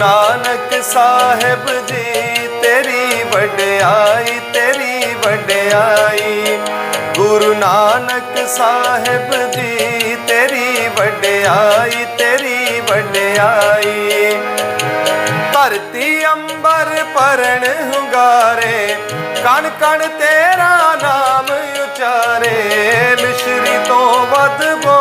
ਨਾਨਕ ਸਾਹਿਬ ਜੀ, ਤੇਰੀ ਵਡਿਆਈ ਤੇਰੀ ਵਡਿਆਈ। ਗੁਰੂ ਨਾਨਕ ਸਾਹਿਬ ਜੀ, ਤੇਰੀ ਵਡਿਆਈ ਤੇਰੀ ਵਡਿਆਈ। ਧਰਤੀ ਅੰਬਰ ਪਰਣ ਹੁੰਗਾਰੇ ਕਣ ਕਣ ਤੇਰਾ ਨਾਮ ਉਚਾਰੇ। ਮਿਸ਼ਰੀ ਤੋਂ ਵੱਧ ਬੋਲ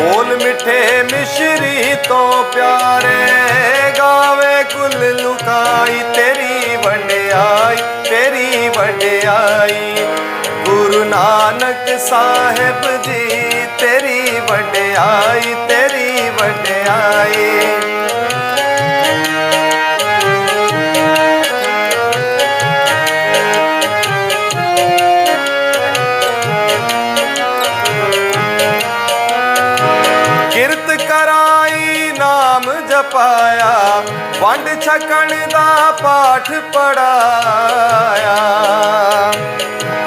ਬੋਲ ਮਿੱਠੇ ਮਿਸ਼ਰੀ ਤੋਂ ਪਿਆਰੇ ਗਾਵੇ ਕੁੱਲ ਲੁਕਾਈ, ਤੇਰੀ ਵਡਿਆਈ ਤੇਰੀ ਵਡਿਆਈ। ਗੁਰੂ ਨਾਨਕ ਸਾਹਿਬ ਜੀ, ਤੇਰੀ ਵਡਿਆਈ ਤੇਰੀ ਵਡਿਆਈ। ਪਾਇਆ, ਵੰਡ ਛਕਣ ਦਾ ਪਾਠ ਪੜਾਇਆ।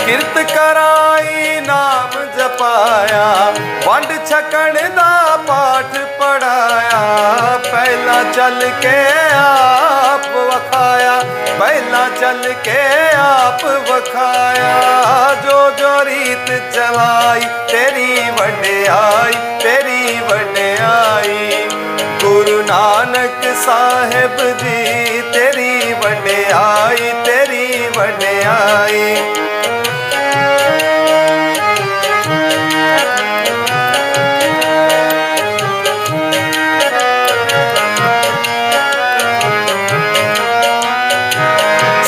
ਕਿਰਤ ਕਰਾਈ, ਨਾਮ ਜਪਾਇਆ, ਵੰਡ ਛਕਣ ਦਾ ਪਾਠ ਪੜਾਇਆ। ਪਹਿਲਾਂ ਚੱਲ ਕੇ ਆਪ ਵਖਾਇਆ, ਪਹਿਲਾਂ ਚੱਲ ਕੇ ਆਪ ਵਖਾਇਆ। ਜੋ ਜੋ ਰੀਤ ਚਲਾਈ ਸਾਹਿਬ ਦੀ ਤੇਰੀ ਵਡਿਆਈ ਤੇਰੀ ਵਡਿਆਈ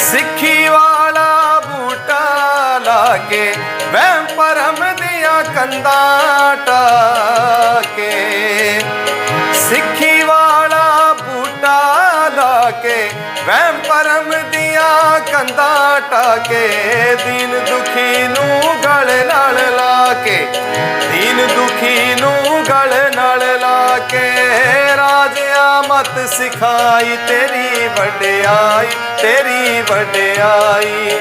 ਸਿੱਖੀ ਵਾਲਾ ਬੂਟਾ ਲਾਗੇ ਵਹਿਮ ਪਰਮ ਦੀਆਂ ਕੰਧਾਂ ਪਰਮ ਦੀਆਂ ਕੰਧਾਂ ਟਾਕੇ ਦੀਨ ਦੁਖੀ ਨੂੰ ਗਲ ਨਾਲ ਲਾ ਕੇ ਦੀਨ ਦੁਖੀ ਨੂੰ ਗਲ ਨਾਲ ਲਾ ਕੇ ਰਾਜਿਆ ਮਤ ਸਿਖਾਈ, ਤੇਰੀ ਵਡਿਆਈ ਤੇਰੀ ਵਡਿਆਈ।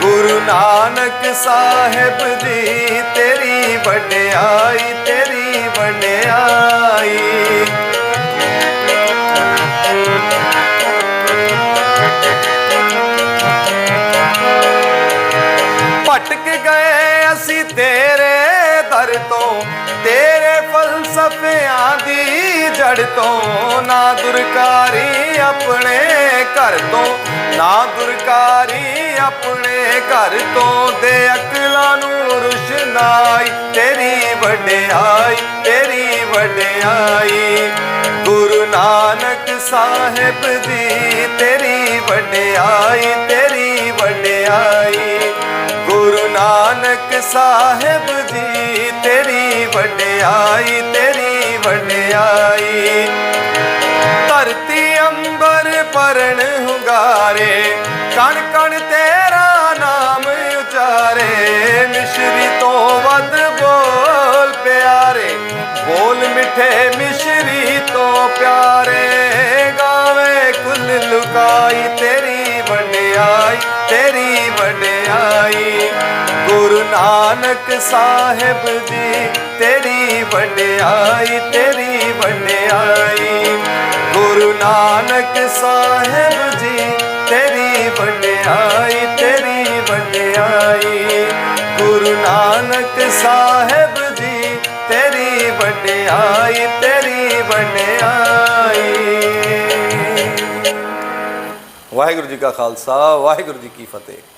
ਗੁਰੂ ਨਾਨਕ ਸਾਹਿਬ ਜੀ, ਤੇਰੀ ਵਡਿਆਈ ਤੇਰੀ ਤੇਰੇ ਫਲਸਫਿਆਂ ਦੀ ਜੜ ਤੋਂ ਨਾ ਦੁਰਕਾਰੀ ਆਪਣੇ ਘਰ ਤੋਂ ਨਾ ਦੁਰਕਾਰੀ ਆਪਣੇ ਘਰ ਤੋਂ ਦੇ ਅਕਲਾਂ ਨੂੰ ਰੁਸ਼ਨਾਈ, ਤੇਰੀ ਵਡਿਆਈ ਤੇਰੀ ਵਡਿਆਈ। ਗੁਰੂ ਨਾਨਕ ਸਾਹਿਬ ਜੀ ਤੇਰੀ ਵਡਿਆਈ ਤੇਰੀ ਵਡਿਆਈ। ਗੁਰੂ ਨਾਨਕ ਸਾਹਿਬ ਜੀ ਵਡਿਆਈ ਤੇਰੀ ਵਡਿਆਈ। ਧਰਤੀ ਅੰਬਰ ਪਰਣ ਹੁੰਗਾਰੇ ਕਣ ਕਣ ਤੇਰਾ ਨਾਮ ਉਚਾਰੇ। ਮਿਸ਼ਰੀ ਤੋਂ ਵੱਧ ਬੋਲ ਪਿਆਰੇ, ਬੋਲ ਮਿੱਠੇ ਮਿਸ਼ਰੀ ਤੋਂ ਪਿਆਰੇ। ਗਾਵੇ ਕੁੱਲ ਲੁਕਾਈ, ਤੇਰੀ ਵਡਿਆਈ ਤੇਰੀ ਵਡਿਆਈ। ਗੁਰੂ ਨਾਨਕ ਸਾਹਿਬ ਜੀ ਤੇਰੀ ਵਡਿਆਈ ਤੇਰੀ ਵਡਿਆਈ। ਗੁਰੂ ਨਾਨਕ ਸਾਹਿਬ ਜੀ, ਤੇਰੀ ਵਡਿਆਈ ਤੇਰੀ ਵਡਿਆਈ। ਗੁਰੂ ਨਾਨਕ ਸਾਹਿਬ ਜੀ, ਤੇਰੀ ਵਡਿਆਈ ਤੇਰੀ ਵਡਿਆਈ। ਵਾਹਿਗੁਰੂ ਜੀ ਕਾ ਖਾਲਸਾ, ਵਾਹਿਗੁਰੂ ਜੀ ਕੀ ਫਤਿਹ।